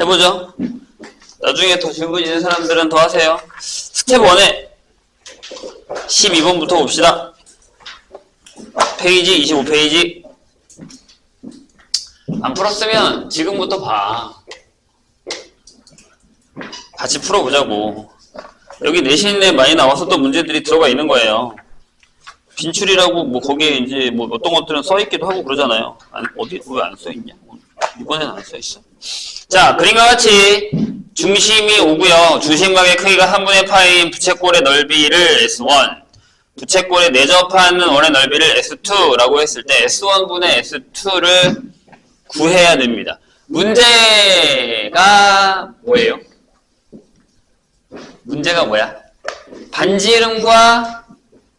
해보죠. 나중에 더 질문 있는 사람들은 더 하세요. 스텝 1에 12번부터 봅시다. 페이지 25페이지. 안 풀었으면 지금부터 봐. 같이 풀어보자고. 여기 내신에 많이 나왔었던 문제들이 들어가 있는 거예요. 빈출이라고 뭐 거기에 이제 뭐 어떤 것들은 써 있기도 하고 그러잖아요. 안- 어디 왜 안 써 있냐? 이번에는 안써 있어. 자 그림과 같이 중심이 5고요. 중심각의 크기가 3분의 파인 부채꼴의 넓이를 S1, 부채꼴에 내접하는 원의 넓이를 S2라고 했을 때 S1분의 S2를 구해야 됩니다. 문제가 뭐예요? 문제가 뭐야? 반지름과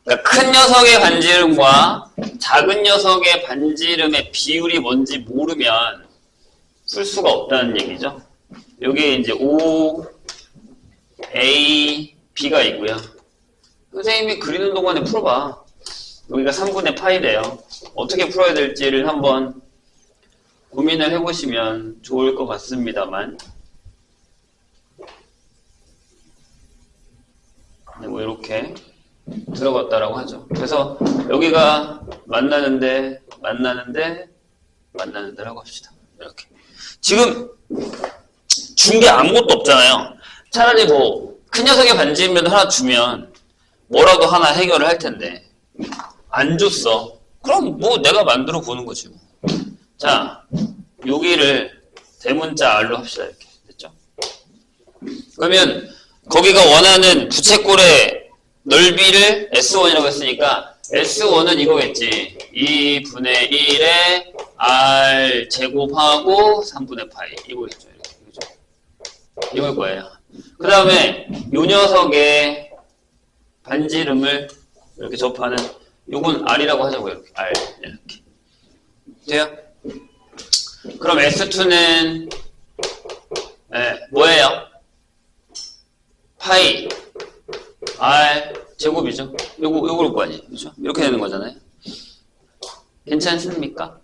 그러니까 큰 녀석의 반지름과 작은 녀석의 반지름의 비율이 뭔지 모르면 풀 수가 없다는 얘기죠. 여기 이제 O, A, B가 있고요. 선생님이 그리는 동안에 풀어봐. 여기가 3분의 파이래요. 어떻게 풀어야 될지를 한번 고민을 해보시면 좋을 것 같습니다만. 네, 뭐 이렇게 들어갔다라고 하죠. 그래서 여기가 만나는데 만나는데 만나는데라고 합시다. 이렇게 지금 준 게 아무것도 없잖아요. 차라리 뭐 큰 녀석의 반지면 하나 주면 뭐라도 하나 해결을 할 텐데 안 줬어. 그럼 뭐 내가 만들어 보는 거지. 뭐. 자 여기를 대문자 R로 합시다 이렇게 됐죠? 그러면 거기가 원하는 부채꼴의 넓이를 S1이라고 했으니까 S1은 이거겠지. 2분의 1에 R 제곱하고 3분의 파이. 이거겠죠. 그죠? 이걸 거예요. 그 다음에 요 녀석의 반지름을 이렇게 접하는 요건 R이라고 하자고요. 이렇게. R. 이렇게. 돼요? 그럼 S2는 네, 뭐예요? 파이 R 제곱이죠. 요거 요걸 거 아니에요. 그렇죠? 이렇게 되는 거잖아요. 괜찮습니까?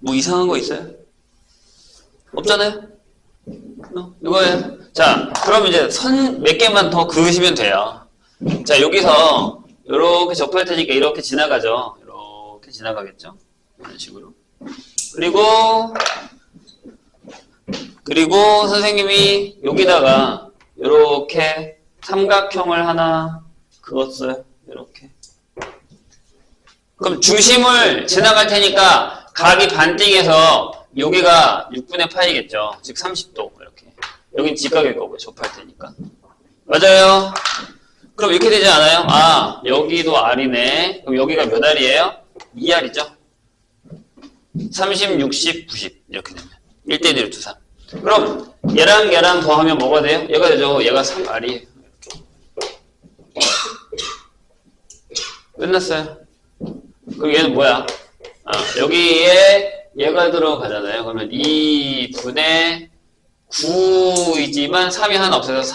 뭐 이상한 거 있어요? 없잖아요. 어, 이거예요. 자, 그럼 이제 선 몇 개만 더 그으시면 돼요. 자, 여기서 이렇게 접할 테니까 이렇게 지나가죠. 이렇게 지나가겠죠. 이런 식으로. 그리고 그리고 선생님이 여기다가 이렇게 삼각형을 하나 그었어요. 이렇게. 그럼 중심을 지나갈 테니까 각이 반띵해서 여기가 6분의 파이겠죠. 즉 30도 이렇게. 여긴 직각일 거고 접할 테니까. 맞아요. 그럼 이렇게 되지 않아요? 아 여기도 R이네. 그럼 여기가 몇 R이에요? 2R이죠. 30, 60, 90 이렇게 되면 1대 1을 두산. 그럼 얘랑 얘랑 더하면 뭐가 돼요? 얘가 되죠. 얘가 3R이에요. 끝났어요. 그럼 얘는 뭐야? 아, 여기에 얘가 들어가잖아요. 그러면 2분의 9이지만 3이 하나 없어서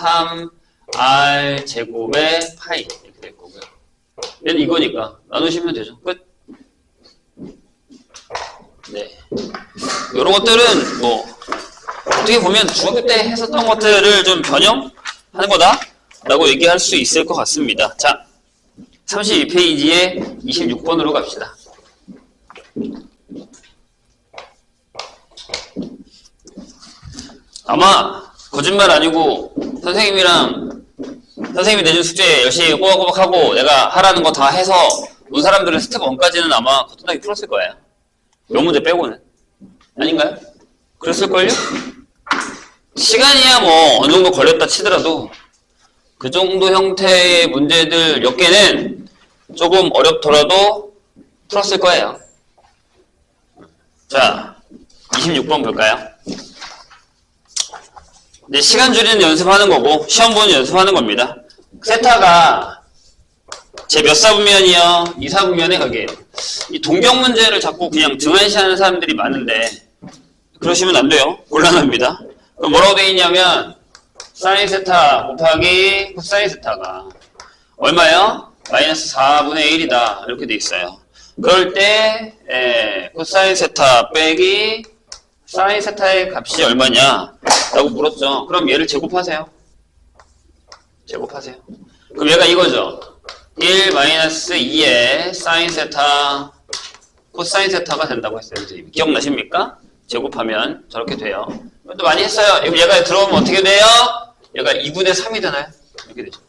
3R 제곱의 파이 이렇게 될 거고요. 얘는 이거니까 나누시면 되죠. 끝. 네. 이런 것들은 뭐 어떻게 보면 중학교 때 했었던 것들을 좀 변형하는 거다 라고 얘기할 수 있을 것 같습니다. 자, 32페이지에 26번으로 갑시다. 아마 거짓말 아니고 선생님이랑 선생님이 내준 숙제 열심히 꼬박꼬박 하고 내가 하라는 거 다 해서 온 사람들은 스텝 1까지는 아마 거뜬하게 풀었을 거예요. 몇 문제 빼고는. 아닌가요? 그랬을걸요? 시간이야 뭐 어느 정도 걸렸다 치더라도 그 정도 형태의 문제들 몇 개는 조금 어렵더라도 풀었을 거예요. 자, 26번 볼까요? 이제 시간 줄이는 연습하는 거고 시험 보는 연습하는 겁니다. 세타가 제 몇 사분면이요? 2 사분면에 가게요. 이 동경 문제를 자꾸 그냥 등한시하는 사람들이 많은데 그러시면 안 돼요. 곤란합니다. 그럼 뭐라고 되어 있냐면 사인 세타 곱하기 코사인 세타가 얼마예요? 마이너스 4분의 1이다. 이렇게 돼 있어요. 그럴 때 에, 코사인 세타 빼기 사인 세타의 값이 얼마냐 라고 물었죠. 그럼 얘를 제곱하세요. 제곱하세요. 그럼 얘가 이거죠. 1 마이너스 2의 사인 세타 코사인 세타가 된다고 했어요. 기억나십니까? 제곱하면 저렇게 돼요. 또 많이 했어요. 얘가 들어오면 어떻게 돼요? 얘가 2분의 3이 되나요? 이렇게 되죠.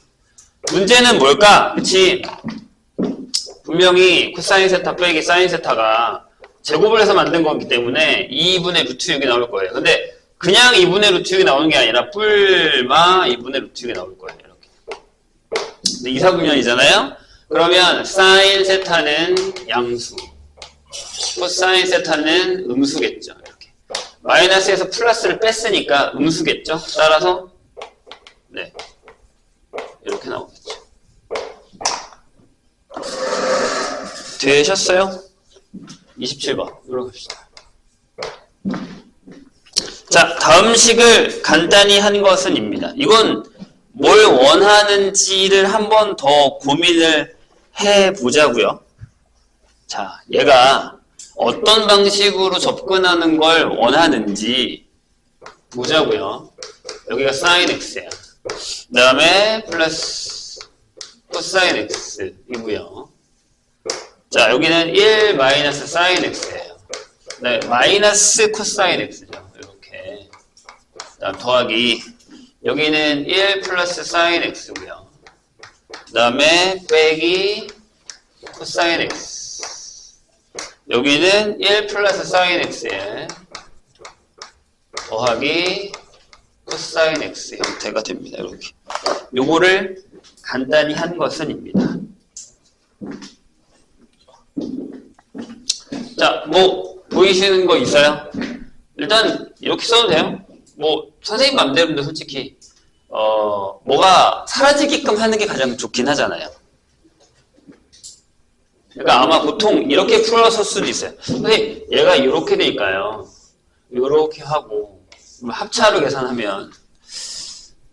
문제는 뭘까? 그치? 분명히 코사인 세타 빼기 사인 세타가 제곱을 해서 만든 거기 때문에 2분의 루트 6이 나올 거예요. 근데 그냥 2분의 루트 6이 나오는 게 아니라 뿔마 2분의 루트 6이 나올 거예요. 이렇게. 근데 이사분면이잖아요? 그러면 사인 세타는 양수, 코사인 세타는 음수겠죠. 마이너스에서 플러스를 뺐으니까 음수겠죠. 따라서 네 이렇게 나오겠죠. 되셨어요? 27번 들어갑시다. 자, 다음 식을 간단히 한 것은입니다. 이건 뭘 원하는지를 한 번 더 고민을 해 보자고요. 자, 얘가 어떤 방식으로 접근하는 걸 원하는지 보자고요. 여기가 sin x야. 그 다음에 플러스 코사인 x이고요. 자, 여기는 1 마이너스 사인 x예요. 네, 마이너스 코사인 x죠. 이렇게. 다음 더하기 여기는 1 플러스 사인 x고요. 그 다음에 빼기 코사인 x. 여기는 1 플러스 사인 x에 더하기 코사인 x 형태가 됩니다. 이렇게. 요거를 간단히 한 것은입니다. 자, 뭐 보이시는 거 있어요? 일단 이렇게 써도 돼요. 뭐 선생님 맘대로인데 솔직히 어 뭐가 사라지게끔 하는 게 가장 좋긴 하잖아요. 그러니까 아마 보통 이렇게 풀었을 수도 있어요. 근데 얘가 이렇게 되니까요. 이렇게 하고 합차로 계산하면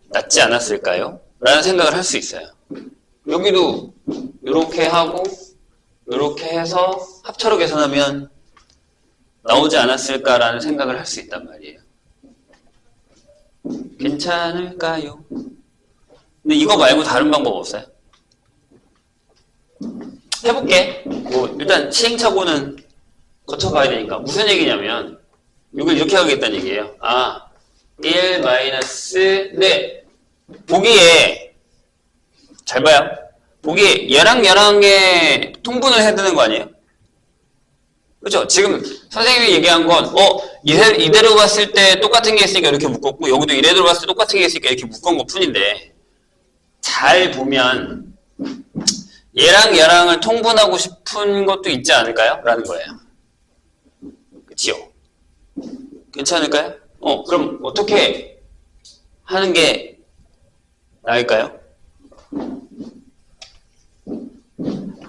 낫지 않았을까요? 라는 생각을 할 수 있어요. 여기도 이렇게 하고 이렇게 해서 합차로 계산하면 나오지 않았을까라는 생각을 할 수 있단 말이에요. 괜찮을까요? 근데 이거 말고 다른 방법 없어요? 해볼게. 뭐 일단 시행착오는 거쳐봐야 되니까 무슨 얘기냐면 이걸 이렇게 하겠다는 얘기예요. 아, 1 마이너스 네 보기에 잘 봐요. 보기에 얘랑 얘랑의 통분을 해야 되는 거 아니에요? 그렇죠? 지금 선생님이 얘기한 건 어, 이대- 이대로 봤을 때 똑같은 게 있으니까 이렇게 묶었고 여기도 이대로 봤을 때 똑같은 게 있으니까 이렇게 묶은 것 뿐인데 잘 보면 얘랑 얘랑을 통분하고 싶은 것도 있지 않을까요? 라는 거예요. 그치요? 괜찮을까요? 어, 그럼 어떻게 하는 게 나을까요?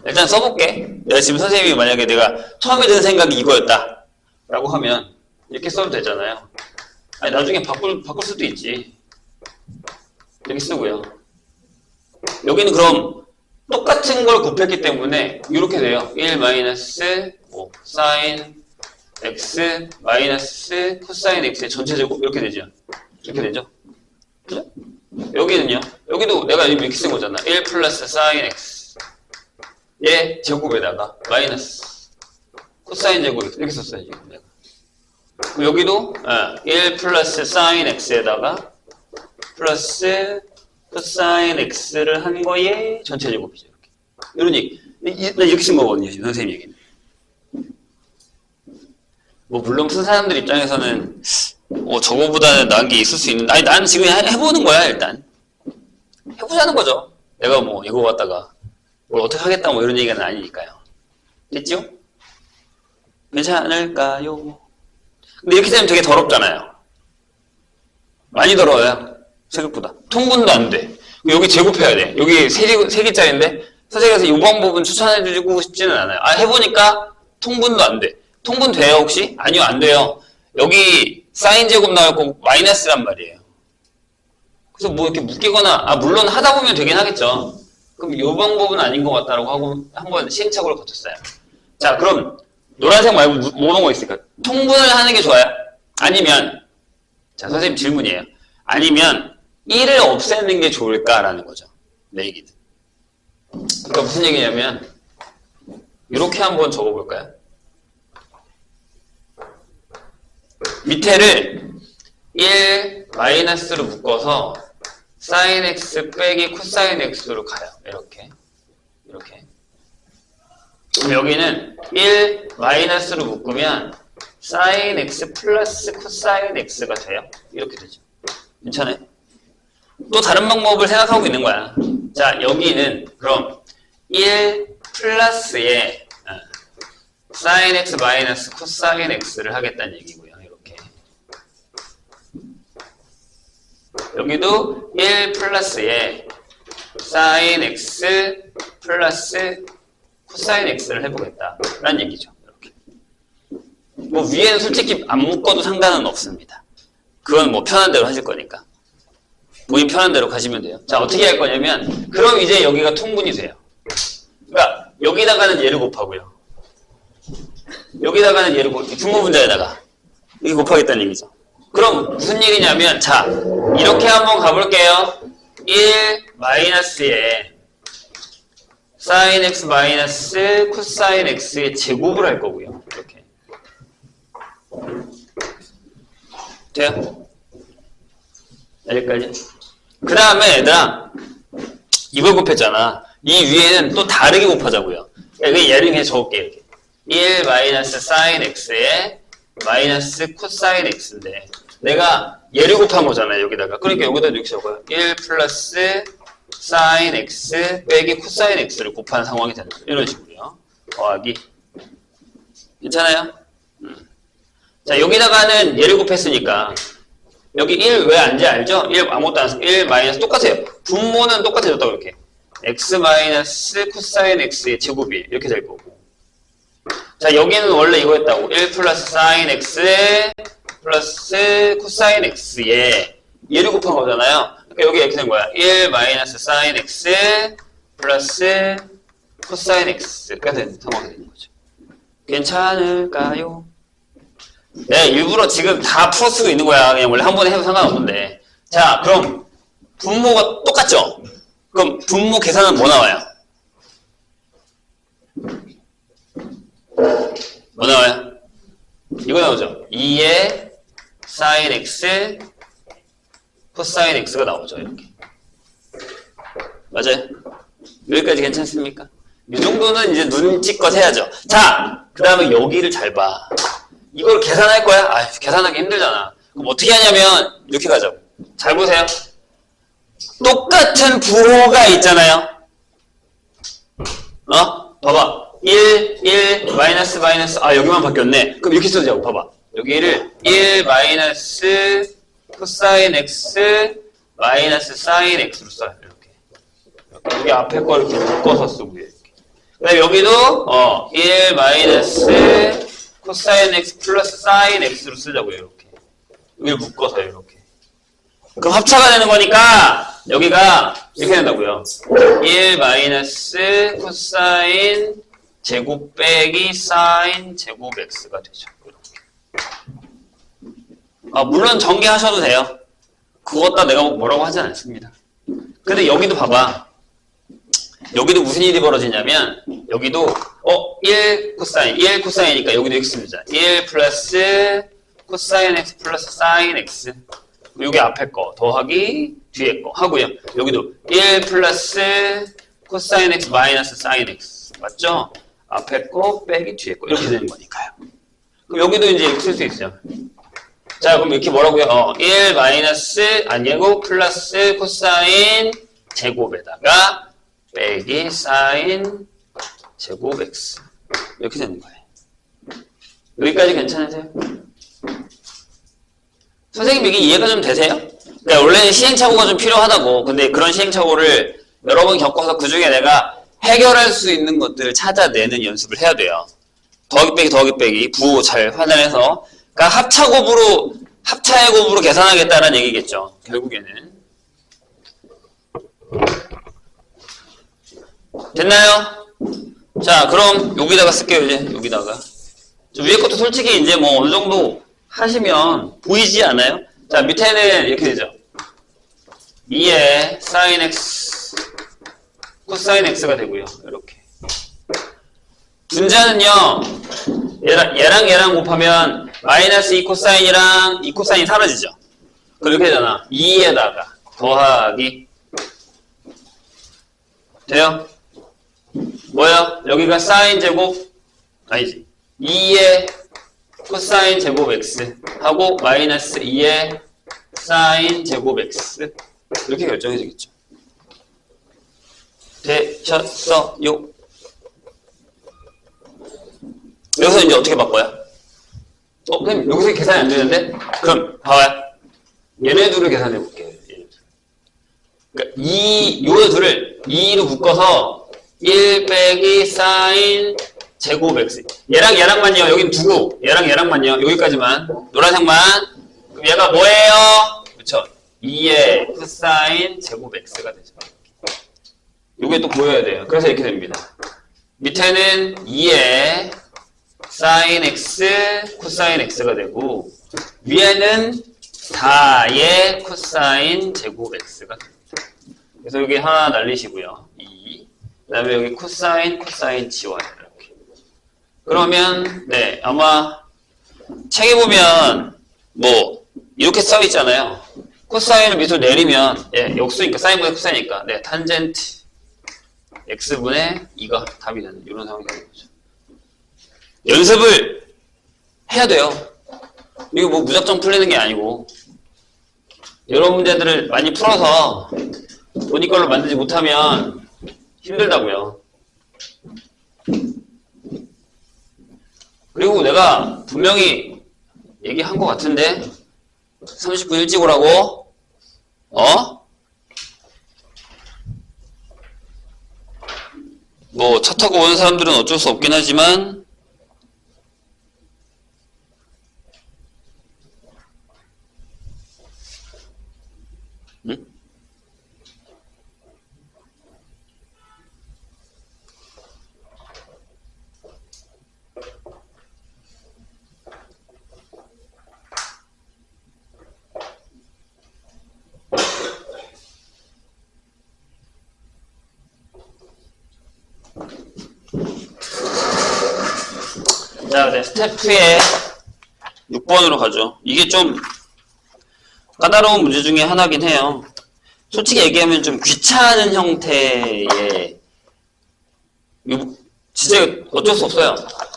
일단 써볼게. 내가 지금 선생님이 만약에 내가 처음에 든 생각이 이거였다. 라고 하면 이렇게 써도 되잖아요. 아니, 나중에 바꿀, 바꿀 수도 있지. 이렇게 쓰고요. 여기는 그럼 똑같은 걸 곱했기 때문에 이렇게 돼요. 1 마이너스 뭐 사인 x 마이너스 코사인 x의 전체 제곱 이렇게 되죠. 이렇게 되죠. 여기는요. 여기도 내가 이렇게 쓴 거잖아. 1 플러스 사인 x 얘 제곱에다가 마이너스 코사인 제곱 이렇게. 그럼 여기도 어, 1 플러스 사인 x에다가 플러스 코사인 x를 한 거에 전체 제곱이죠 이렇게. 이런 얘기. 이- 나 이렇게 쓴 거거든요 지금 선생님 얘기는. 뭐 물론 푼 사람들 입장에서는 어, 저거보다는 나은 게 있을 수 있는데 아니 나는 지금 해- 해보는 거야 일단 해보자는 거죠 내가 뭐 이거 갖다가 뭘 어떻게 하겠다 뭐 이런 얘기는 아니니까요 됐죠? 괜찮을까요? 근데 이렇게 되면 되게 더럽잖아요 많이 더러워요 생각보다. 통분도 안 돼. 여기 제곱해야 돼. 여기 세, 개- 세 개짜리인데 선생님께서 이 방법은 추천해 주고 싶지는 않아요. 아 해보니까 통분도 안 돼. 통분 돼요 혹시? 아니요 안 돼요. 여기 사인 제곱 나올 거고 마이너스란 말이에요. 그래서 뭐 이렇게 묶이거나 아 물론 하다 보면 되긴 하겠죠. 그럼 이 방법은 아닌 것 같다라고 하고 한 번 시행착오를 거쳤어요. 자, 그럼 노란색 말고 무- 뭐거 있을까? 통분을 하는 게 좋아요? 아니면 자, 선생님 질문이에요. 아니면 1을 없애는 게 좋을까라는 거죠. 내 얘기는. 그러니까 무슨 얘기냐면 이렇게 한번 적어볼까요? 밑에를 1 마이너스로 묶어서 sin x 빼기 코사인 x로 가요. 이렇게. 이렇게. 그럼 여기는 1 마이너스로 묶으면 sin x 플러스 코사인 x가 돼요. 이렇게 되죠. 괜찮아요? 또 다른 방법을 생각하고 있는 거야. 자, 여기는 그럼 1 플러스에 어, sin x 마이너스 코사인 x를 하겠다는 얘기고요. 이렇게. 여기도 1 플러스에 sin x 플러스 코사인 x를 해보겠다. 라는 얘기죠. 이렇게. 뭐 위에는 솔직히 안 묶어도 상관은 없습니다. 그건 뭐 편한 대로 하실 거니까. 본인 편한 대로 가시면 돼요. 자, 어떻게 할 거냐면, 그럼 이제 여기가 통분이 돼요. 그러니까, 여기다가는 얘를 곱하고요. 여기다가는 얘를 곱, 분모 분자에다가. 이게 곱하겠다는 얘기죠. 그럼 무슨 얘기냐면, 자, 이렇게 한번 가볼게요. 1 마이너스에 sin x 마이너스 코사인 x의 제곱을 할 거고요. 이렇게. 돼요? 여기까지. 그 다음에 얘들아, 이걸 곱했잖아. 이 위에는 또 다르게 곱하자고요. 그러니까 얘를 그냥 적을게, 이렇게. 1 마이너스 sin x에 마이너스 코사인 x인데, 내가 얘를 곱한 거잖아요, 여기다가. 그러니까 여기다 이렇게 적어요. 1 플러스 sin x 빼기 코사인 x를 곱한 상황이 되는 거예요. 이런 식으로요. 더하기. 괜찮아요? 음. 자, 여기다가는 얘를 곱했으니까, 여기 1 왜 안지 알죠? 1 아무것도 안 써. 1 마이너스 똑같아요. 분모는 똑같아졌다고 이렇게. x 마이너스 코사인 x의 제곱이 이렇게 될 거고. 자, 여기는 원래 이거였다고. 1 플러스 사인 x 플러스 코사인 x에 얘를 곱한 거잖아요. 그러니까 여기 이렇게 된 거야. 1 마이너스 사인 x 플러스 코사인 x가 된 상황이 되는 거죠. 괜찮을까요? 네, 일부러 지금 다 풀어 쓰고 있는 거야. 그냥 원래 한 번에 해도 상관없는데. 자, 그럼 분모가 똑같죠? 그럼 분모 계산은 뭐 나와요? 뭐 나와요? 이거 나오죠? 2의 sin x 코사인 x가 나오죠. 이렇게. 맞아요? 여기까지 괜찮습니까? 이 정도는 이제 눈치껏 해야죠. 자, 그 다음에 여기를 잘 봐. 이걸 계산할 거야? 아, 계산하기 힘들잖아. 그럼 어떻게 하냐면 이렇게 가자고. 잘 보세요. 똑같은 부호가 있잖아요. 어? 봐봐. 1, 1, 마이너스, 마이너스. 아, 여기만 바뀌었네. 그럼 이렇게 쓰자고. 봐봐. 여기를 1, 마이너스, 코사인 x, 마이너스, 사인 x로 써요. 이렇게. 여기 앞에 걸 이렇게 묶어서 쓰고요. 이렇게. 그 다음에 여기도, 어, 1, 마이너스, 코사인 x 플러스 사인 x로 쓰자고요. 이렇게. 여기를 묶어서 이렇게. 그럼 합차가 되는 거니까 여기가 이렇게 된다고요. 1 마이너스 코사인 제곱 빼기 사인 제곱 x가 되죠. 아, 물론 전개하셔도 돼요. 그것 다 내가 뭐라고 하진 않습니다. 근데 여기도 봐봐. 여기도 무슨 일이 벌어지냐면 여기도 어 1 코사인 1 코사인이니까 여기도 x입니다. 1 플러스 코사인 x 플러스 사인 x 여기 앞에 거 더하기 뒤에 거 하고요. 여기도 1 플러스 코사인 x 마이너스 사인 x 맞죠? 앞에 거 빼기 뒤에 거 이렇게 되는 거니까요. 그럼 여기도 이제 이렇게 쓸 수 있어요. 자 그럼 이렇게 뭐라고요? 어, 1 마이너스 아니고 플러스 코사인 제곱에다가 빼기 사인 제곱 x 이렇게 되는 거예요. 여기까지 괜찮으세요? 선생님 이게 이해가 좀 되세요? 그러니까 원래는 시행착오가 좀 필요하다고 근데 그런 시행착오를 여러 번 겪어서 그 중에 내가 해결할 수 있는 것들을 찾아내는 연습을 해야 돼요. 더하기 빼기 더하기 빼기 부호 잘 환산해서 그러니까 합차곱으로 합차의 곱으로 계산하겠다는 얘기겠죠. 결국에는 됐나요? 자, 그럼 여기다가 쓸게요, 이제. 여기다가. 저 위에 것도 솔직히 이제 뭐 어느 정도 하시면 보이지 않아요? 자, 밑에는 이렇게 되죠. 2에 sin x, 코사인 x가 되고요. 이렇게. 분자는요, 얘랑, 얘랑 얘랑 곱하면 마이너스 2 코사인이랑 2 코사인이 사라지죠. 그렇게 되잖아. 2에다가 더하기. 돼요? 뭐야? 여기가 사인 제곱 아니지 2의 코사인 제곱 x 하고 마이너스 2의 사인 제곱 x 이렇게 결정해지겠죠. 되셨어요? 여기서 이제 어떻게 바꿔요? 어, 선생님 여기서 계산이 안 되는데? 그럼 봐봐요. 얘네 둘을 계산해 볼게요. 그러니까 2, 요 둘을 2로 묶어서 1 빼기 사인 제곱 x 얘랑 얘랑만요. 여긴 두고 얘랑 얘랑만요. 여기까지만. 노란색만. 그럼 얘가 뭐예요? 그쵸? 2의 코사인 제곱 x가 되죠. 요게 또 보여야 돼요. 그래서 이렇게 됩니다. 밑에는 2의 사인 x 코사인 x가 되고 위에는 4의 코사인 제곱 x가 됩니다. 그래서 여기 하나 날리시고요. 2 그 다음에 여기 코사인 코사인 지워요 이렇게. 그러면 네 아마 책에 보면 뭐 이렇게 써 있잖아요. 코사인을 밑으로 내리면 예 역수니까 사인분의 코사인이니까 네 탄젠트 x분의 2가 답이 되는 이런 상황이 되는 거죠. 연습을 해야 돼요. 이거 뭐 무작정 풀리는 게 아니고. 이런 문제들을 많이 풀어서 본인 걸로 만들지 못하면 힘들다고요. 그리고 내가 분명히 얘기한 것 같은데 30분 일찍 오라고 어? 뭐 차 타고 오는 사람들은 어쩔 수 없긴 하지만 자, 네, 스텝 2에 6번으로 가죠. 이게 좀 까다로운 문제 중에 하나긴 해요. 솔직히 얘기하면 좀 귀찮은 형태의 진짜 어쩔 수 없어요.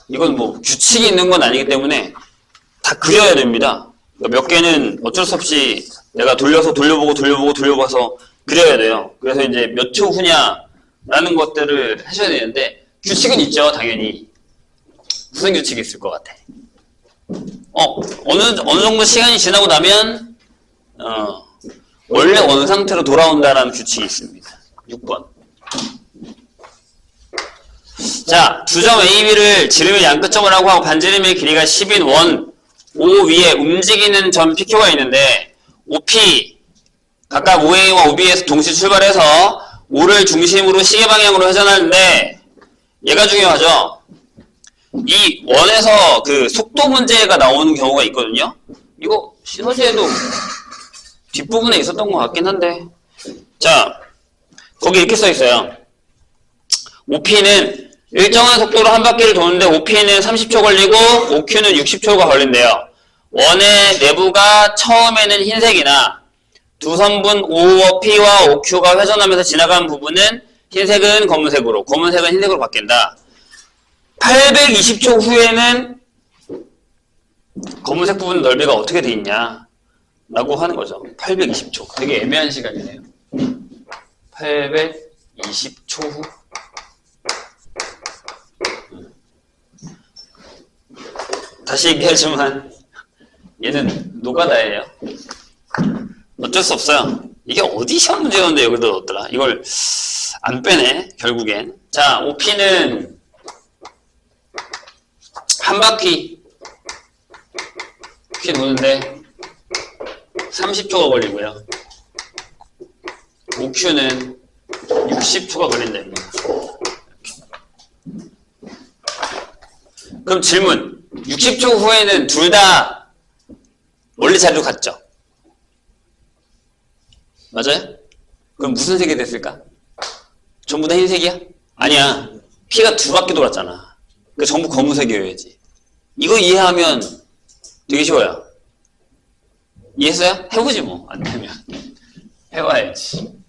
이건 뭐 규칙이 있는 건 아니기 때문에 다 그려야 됩니다. 그러니까 몇 개는 어쩔 수 없이 내가 돌려서 돌려보고 돌려보고 돌려봐서 그려야 돼요. 그래서 이제 몇 초 후냐라는 것들을 하셔야 되는데 규칙은 있죠, 당연히. 무슨 규칙이 있을 것 같아? 어, 어느, 어느 정도 시간이 지나고 나면, 어, 원래 어느 상태로 돌아온다라는 규칙이 있습니다. 6번. 자, 두 점 A, B를 지름의 양끝점을 하고 반지름의 길이가 10인 원, O 위에 움직이는 점 PQ가 있는데, OP, 각각 OA와 OB에서 동시 출발해서 O를 중심으로 시계 방향으로 회전하는데, 얘가 중요하죠? 이 원에서 그 속도 문제가 나오는 경우가 있거든요. 이거 시너지에도 뒷부분에 있었던 것 같긴 한데. 자, 거기 이렇게 써 있어요. OP는 일정한 속도로 한 바퀴를 도는데 OP는 30초 걸리고 OQ는 60초가 걸린대요. 원의 내부가 처음에는 흰색이나 두 선분 OP와 OQ가 회전하면서 지나간 부분은 흰색은 검은색으로, 검은색은 흰색으로 바뀐다. 820초 후에는 검은색 부분 넓이가 어떻게 돼 있냐? 라고 하는 거죠. 820초. 되게 애매한 시간이네요. 820초 후. 다시 얘기하지만 얘는 노가다예요. 어쩔 수 없어요. 이게 어디 시험 문제였는데 여기다 넣었더라. 이걸 안 빼네 결국엔. 자 OP는 한 바퀴 바퀴 도는데 30초가 걸리고요. 5Q는 60초가 걸린답니다. 그럼 질문. 60초 후에는 둘 다 원래 자리로 갔죠? 맞아요? 그럼 무슨 색이 됐을까? 전부 다 흰색이야? 아니야. 피가 두 바퀴 돌았잖아. 그 전부 검은색이어야지. 이거 이해하면 되게 쉬워요. 이해했어요? 해보지 뭐. 안 되면. 해봐야지.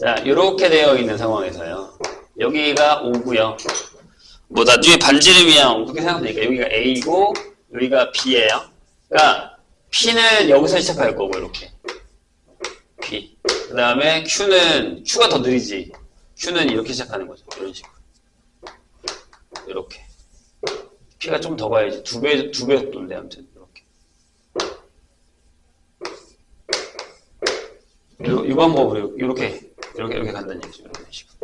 자, 이렇게 되어 있는 상황에서요. 여기가 O고요. 뭐 나중에 반지름이야 어떻게 생각하면 되니까 여기가 A고 여기가 B예요. 그러니까 P는 여기서 시작할 거고 이렇게 P. 그 다음에 Q는 Q가 더 느리지. Q는 이렇게 시작하는 거죠. 이런 식으로. 이렇게. P가 좀 더 가야지. 두 배, 두배 속도인데, 아무튼, 이렇게. 요, 이 방법으로, 이렇게, 이렇게, 이렇게 간다는 얘기죠. 이런 식으로.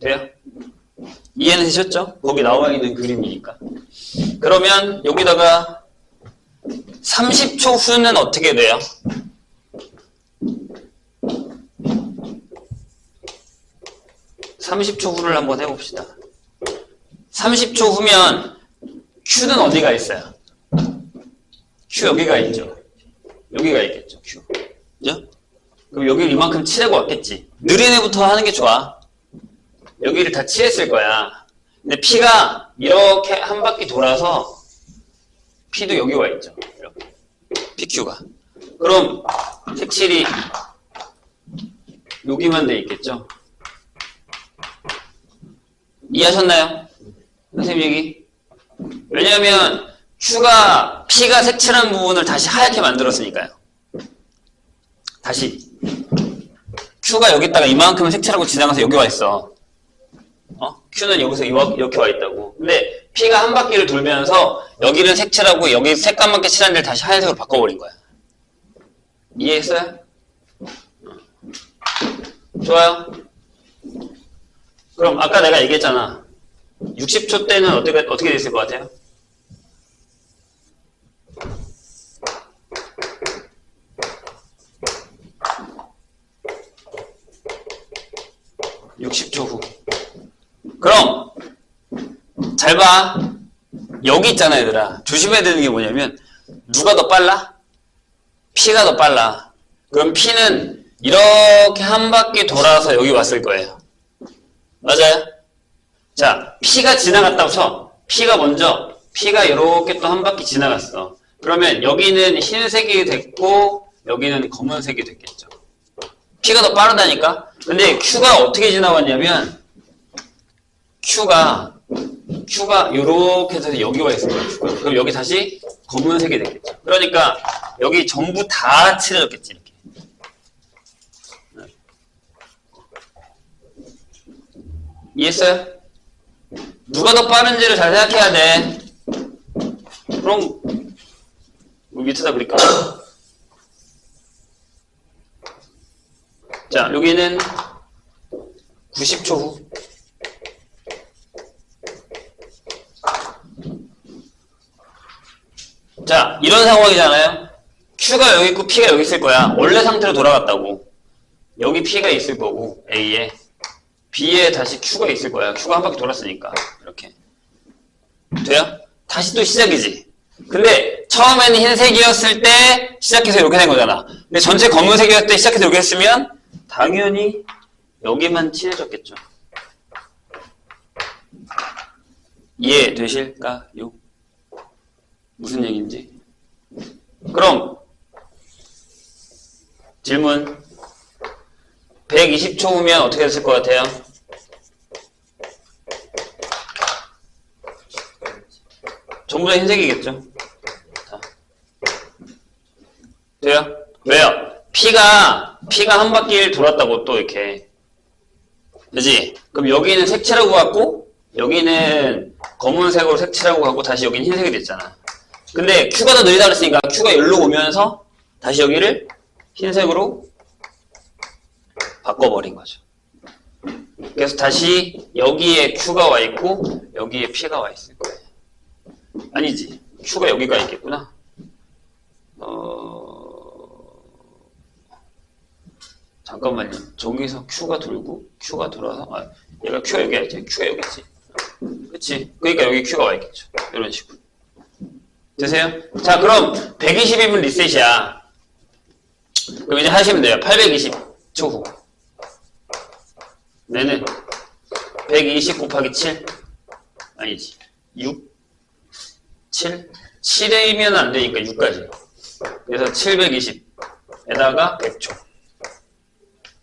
돼요? 이해는 되셨죠? 거기 나와 있는 그림이니까. 그러면, 여기다가, 30초 후는 어떻게 돼요? (30초) 후를 한번 해봅시다. 30초 후면 Q는 어디가 있어요? Q 여기가 있죠. 여기가 있겠죠. Q. 그죠? 그럼 여기를 이만큼 칠하고 왔겠지. 느린 애부터 하는 게 좋아. 여기를 다 칠했을 거야. 근데 P가 이렇게 한 바퀴 돌아서 P도 여기 와 있죠. 이렇게. PQ가. 그럼 색칠이 여기만 돼 있겠죠. 이해하셨나요? 선생님 얘기? 왜냐하면 Q가 P가 색칠한 부분을 다시 하얗게 만들었으니까요. 다시 Q가 여기다가 이만큼을 색칠하고 지나가서 여기 와 있어. 어? Q는 여기서 이렇게 와 있다고. 근데 P가 한 바퀴를 돌면서 여기를 색칠하고 여기 색감맞게 칠한 데를 다시 하얀색으로 바꿔버린 거야. 이해했어요? 어. 좋아요. 그럼 아까 내가 얘기했잖아. 60초 때는 어떻게, 어떻게 됐을 것 같아요? (60초) 후 그럼 잘 봐. 여기 있잖아 얘들아 조심해야 되는 게 뭐냐면 누가 더 빨라? P가 더 빨라 그럼 P는 이렇게 한 바퀴 돌아서 여기 왔을 거예요 맞아요? 자, P가 지나갔다고 쳐. P가 먼저, P가 이렇게 또 한 바퀴 지나갔어. 그러면 여기는 흰색이 됐고, 여기는 검은색이 됐겠죠. P가 더 빠르다니까? 근데 Q가 어떻게 지나갔냐면, Q가, Q가 이렇게 해서 여기 와 있을 거야. 그럼 여기 다시 검은색이 됐겠죠. 그러니까, 여기 전부 다 칠해졌겠지, 이렇게. 이해했어요? 누가 더 빠른지를 잘 생각해야 돼. 그럼 여기 밑에다 그릴까? 자, 여기는 90초 후. 자, 이런 상황이잖아요. Q가 여기 있고 P가 여기 있을 거야. 원래 상태로 돌아갔다고. 여기 P가 있을 거고, A에. B에 다시 Q가 있을 거야. Q가 한 바퀴 돌았으니까. 이렇게. 돼요? 다시 또 시작이지. 근데 처음에는 흰색이었을 때 시작해서 이렇게 된 거잖아. 근데 전체 검은색이었을 때 시작해서 이렇게 했으면 당연히 여기만 칠해졌겠죠. 이해되실까요? 무슨 얘기인지. 그럼 질문 120초 후면 어떻게 됐을 것 같아요? 전부 다 흰색이겠죠? 자. 돼요? 왜요? P가, P가 한 바퀴를 돌았다고 또 이렇게. 그지? 그럼 여기는 색칠하고 갔고, 여기는 검은색으로 색칠하고 가고, 다시 여기는 흰색이 됐잖아. 근데 Q가 더 느리다 그랬으니까 Q가 여기로 오면서 다시 여기를 흰색으로 바꿔버린 거죠. 그래서 다시 여기에 Q가 와 있고 여기에 P가 와 있을 거예요. 아니지. Q가 여기가 있겠구나. 어... 잠깐만요. 저기서 Q가 돌고 Q가 돌아서 아, 얘가 Q가 여기 있지. Q가 여기 있지. 그치? 그러니까 여기 Q가 와 있겠죠. 이런 식으로. 되세요? 자, 그럼 120이면 리셋이야. 그럼 이제 하시면 돼요. 820 초 후. 내는 120 곱하기 7 아니지. 6 7 7이면 안 되니까 6까지. 그래서 720에다가 100초.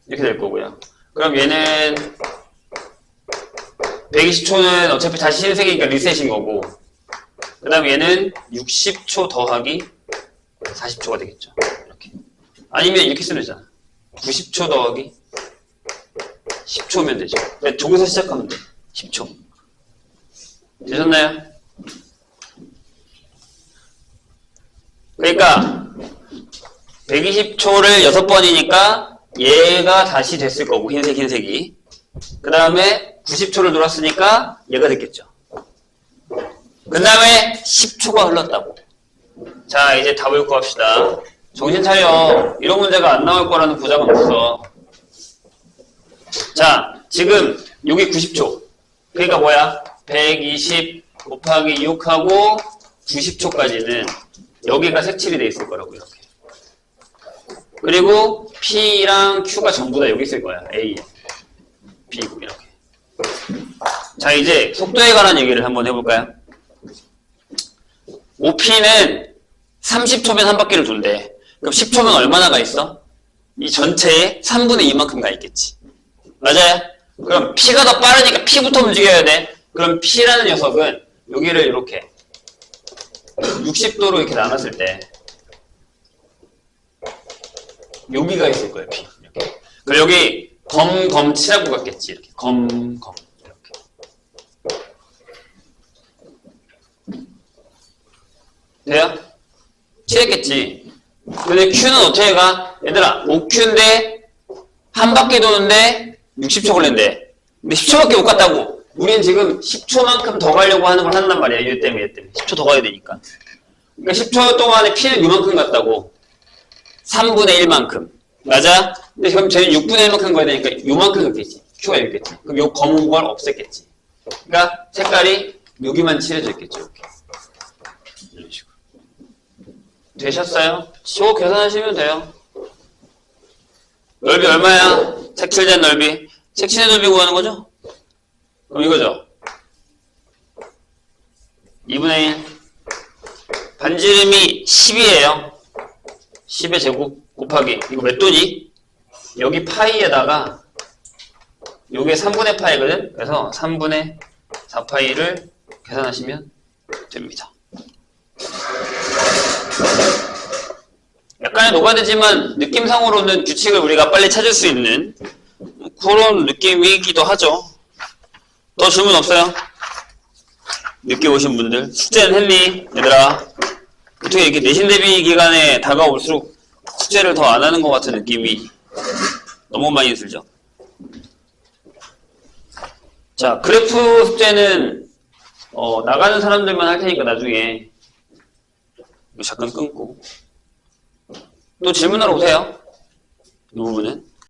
이렇게 될 거고요. 그럼 얘는 120초는 어차피 다시 신생이니까 리셋인 거고. 그 다음 얘는 60초 더하기 40초가 되겠죠. 이렇게. 아니면 이렇게 쓰면 되잖아. 90초 더하기 10초면 되죠. 저기서 시작하면 돼. 10초. 되셨나요? 그러니까 120초를 6번이니까 얘가 다시 됐을 거고 흰색 흰색이 그 다음에 90초를 돌았으니까 얘가 됐겠죠. 그 다음에 10초가 흘렀다고. 자 이제 답을 구합시다. 정신 차려. 이런 문제가 안 나올 거라는 보장은 없어. 자, 지금 여기 90초. 그러니까 뭐야? 120 곱하기 6하고 90초까지는 여기가 색칠이 돼 있을 거라고 이렇게. 그리고 P랑 Q가 전부 다 여기 있을 거야. A, B 이렇게. 자, 이제 속도에 관한 얘기를 한번 해볼까요? 5P는 30초면 한 바퀴를 돈대. 그럼 10초면 얼마나 가 있어? 이 전체에 3분의 2만큼 가 있겠지. 맞아요? 그럼 P가 더 빠르니까 P부터 움직여야 돼. 그럼 P라는 녀석은 여기를 이렇게 60도로 이렇게 나눴을 때 여기가 있을 거예요, P. 이렇게. 그리고 여기 검, 검 칠하고 갔겠지. 이렇게. 검, 검. 이렇게. 돼요? 칠했겠지. 근데 Q는 어떻게 가? 얘들아, 5Q인데 한 바퀴 도는데 60초 걸린대. 근데 10초밖에 못 갔다고. 우린 지금 10초만큼 더 가려고 하는 걸 한단 말이야. 얘 때문에, 얘 때문에. 10초 더 가야 되니까. 그러니까 10초 동안에 피는 요만큼 갔다고. 3분의 1만큼. 맞아? 근데 그럼 쟤는 6분의 1만큼 가야 되니까 요만큼 갔겠지. Q가 있겠지. 그럼 요 검은 걸 없앴겠지. 그러니까 색깔이 여기만 칠해져 있겠죠. 이렇게. 이런 식으로. 되셨어요? 저 계산하시면 돼요. 넓이 얼마야? 색칠된 넓이. 색칠된 넓이 구하는 거죠? 그럼 이거죠? 2분의 1. 반지름이 10이에요. 10의 제곱 곱하기. 이거 몇 도니? 여기 파이에다가 요게 3분의 파이거든? 그래서 3분의 4파이를 계산하시면 됩니다. 약간의 노가다지만 느낌상으로는 규칙을 우리가 빨리 찾을 수 있는 그런 느낌이기도 하죠. 또 질문 없어요? 늦게 오신 분들 숙제는 했니? 얘들아 어떻게 이렇게 내신 대비 기간에 다가올수록 숙제를 더 안 하는 것 같은 느낌이 너무 많이 들죠. 자 그래프 숙제는 어, 나가는 사람들만 할 테니까 나중에 잠깐 끊고 또 질문하러 오세요. 이 부분은